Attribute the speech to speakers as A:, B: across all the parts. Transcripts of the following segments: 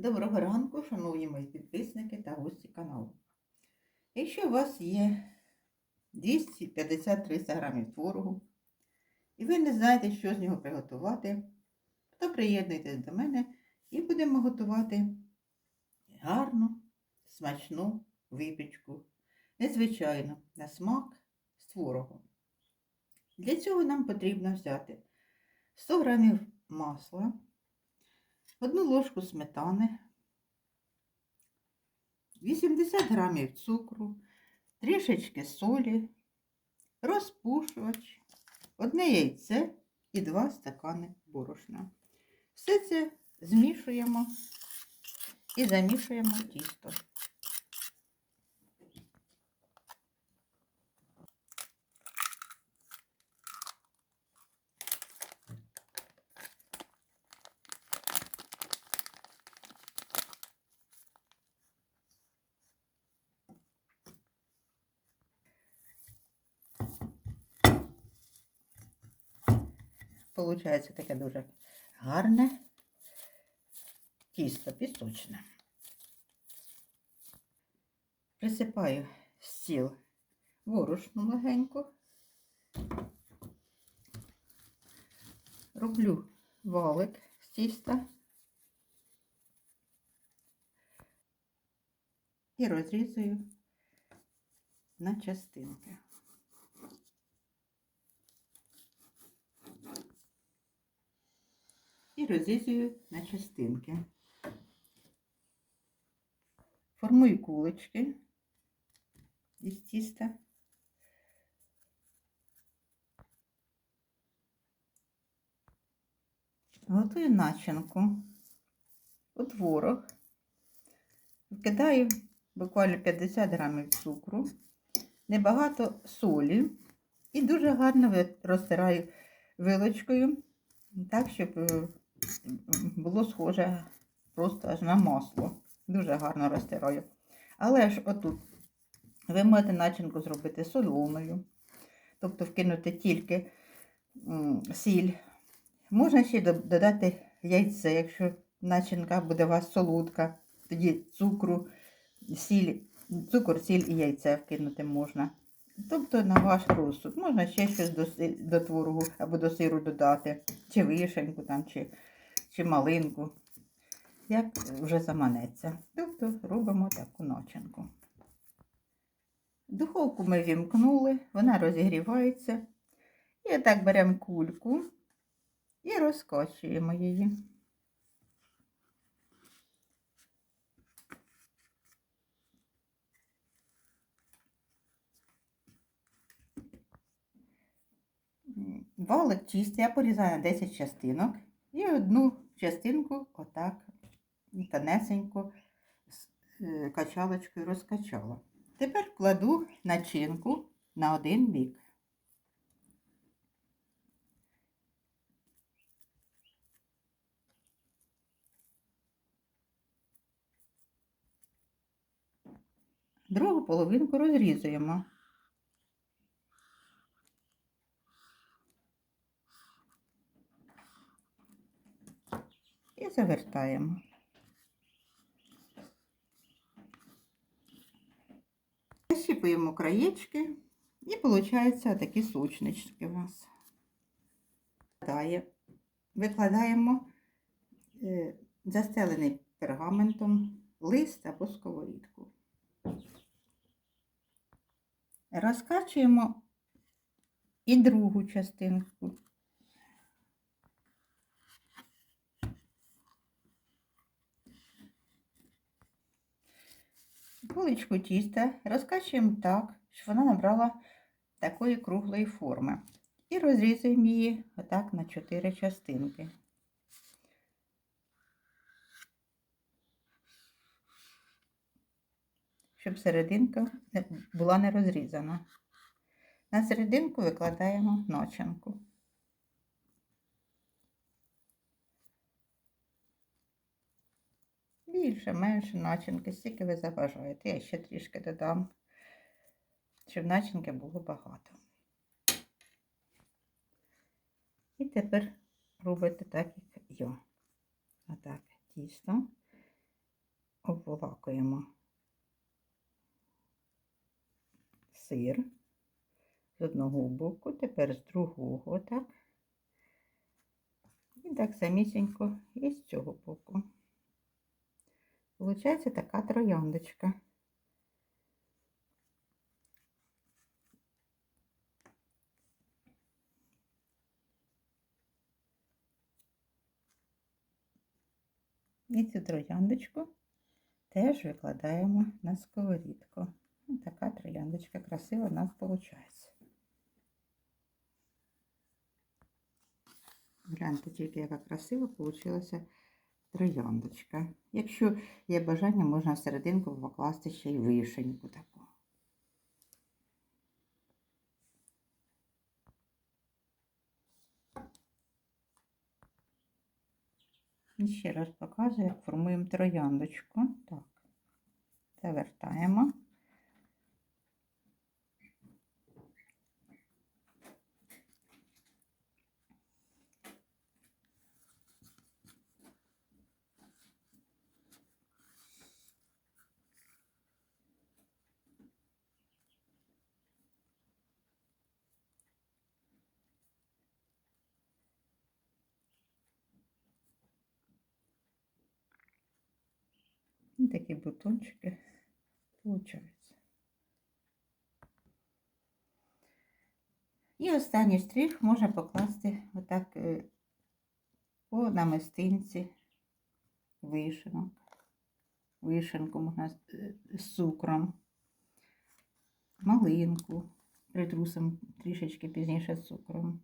A: Доброго ранку, шановні мої підписники та гості каналу. Якщо у вас є 250-300 грамів творогу, і ви не знаєте, що з нього приготувати, то приєднуйтесь до мене і будемо готувати гарну, смачну випічку, незвичайно на смак з творогом. Для цього нам потрібно взяти 100 грамів масла, одну ложку сметани, 80 грамів цукру, трішечки солі, розпушувач, одне яйце і 2 стакани борошна. Все це змішуємо і замішуємо тісто. Получається таке дуже гарне тісто пісочне. Присипаю стіл борошну легенько. Роблю валик з тіста і розрізую на частинки. Розрізую на частинки. Формую кулички із тіста. Готую начинку у творог. Вкидаю буквально 50 грамів цукру, небагато солі і дуже гарно розтираю вилочкою, так, щоб е, було схоже просто аж на масло. Дуже гарно розтираю. Але ж отут ви можете начинку зробити солоною, тобто вкинути тільки сіль. Можна ще додати яйце, якщо начинка буде у вас солодка, тоді цукру, сіль, цукор, сіль і яйце вкинути можна. Тобто на ваш розсуд. Можна ще щось до, до творогу або до сиру додати, чи вишеньку там, чи чи малинку, як вже заманеться. Тобто робимо таку начинку. Духовку ми вімкнули, вона розігрівається. І отак беремо кульку і розкочуємо її. Валик чистий, я порізаю на 10 частинок. І одну частинку отак тонесенько е, качалочкою розкачала. Тепер кладу начинку на один бік. Другу половинку розрізуємо. І завертаємо. Щіпуємо краєчки і виходить такі сучнички у нас. Викладаємо е, застелений пергаментом лист або сковорідку. Розкачуємо і другу частинку. Булочку тіста розкачуємо так, щоб вона набрала такої круглої форми. І розрізуємо її отак на 4 частинки. Щоб серединка була не розрізана. На серединку викладаємо начинку. Більше, менше начинки, стільки ви забажаєте. Я ще трішки додам, щоб начинки було багато. І тепер робите так, як я. Отак, тісто. обволакуємо сир з одного боку, тепер з другого, так. І так самісінько і з цього боку. Получається така трояндочка. І цю трояндочку теж викладаємо на сковорідку. Така трояндочка красива у нас виходить. Гляньте тільки, яка красива вийшла трояндочка. Якщо є бажання, можна всерединку покласти ще й вишеньку таку. І ще раз показую, як формуємо трояндочку. Так, завертаємо. І такі бутончики получаються. І останній штрих можна покласти отак е, по намистинці вишенок. Вишенку можна е, з цукром, малинку, притрусимо трішечки пізніше з цукром.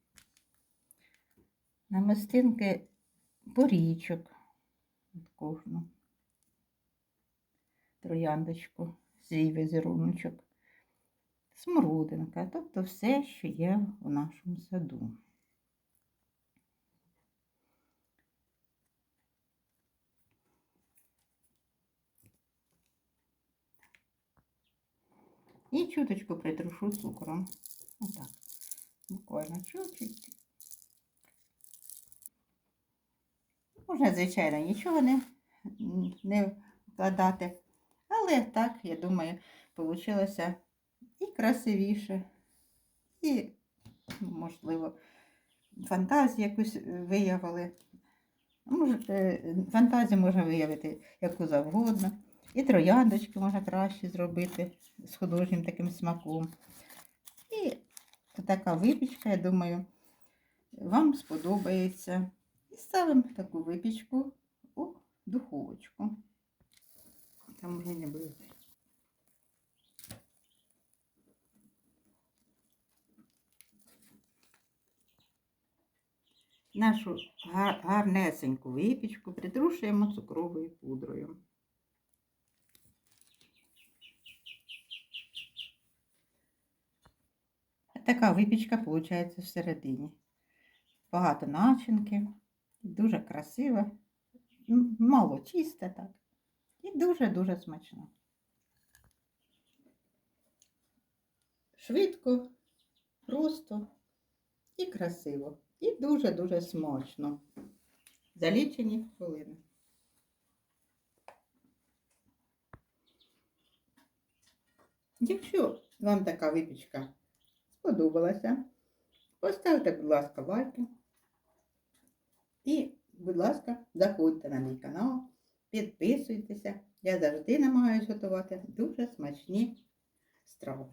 A: Намистинки порічок от кожну трояндочку, свій візеруночок, смородинка, тобто все, що є у нашому саду. І чуточку притрушу цукром. Отак. Буквально чуть-чуть. Можна, звичайно, нічого не, не вкладати. Але так, я думаю, вийшло і красивіше, і, можливо, фантазію якусь е, виявили. Е, фантазію можна виявити яку завгодно. І трояндочки можна краще зробити з художнім таким смаком. І така випічка, я думаю, вам сподобається. І ставимо таку випічку у духовочку. Там уже не буде. Нашу гар- гарнесеньку випічку притрушуємо цукровою пудрою. Така випічка виходить всередині. Багато начинки, дуже красива, мало чиста так. І дуже-дуже смачно. Швидко, просто і красиво. І дуже-дуже смачно. За лічені хвилини. Якщо вам така випічка сподобалася, поставте, будь ласка, лайки. І, будь ласка, заходьте на мій канал, підписуйтеся. Я завжди намагаюся готувати дуже смачні страви.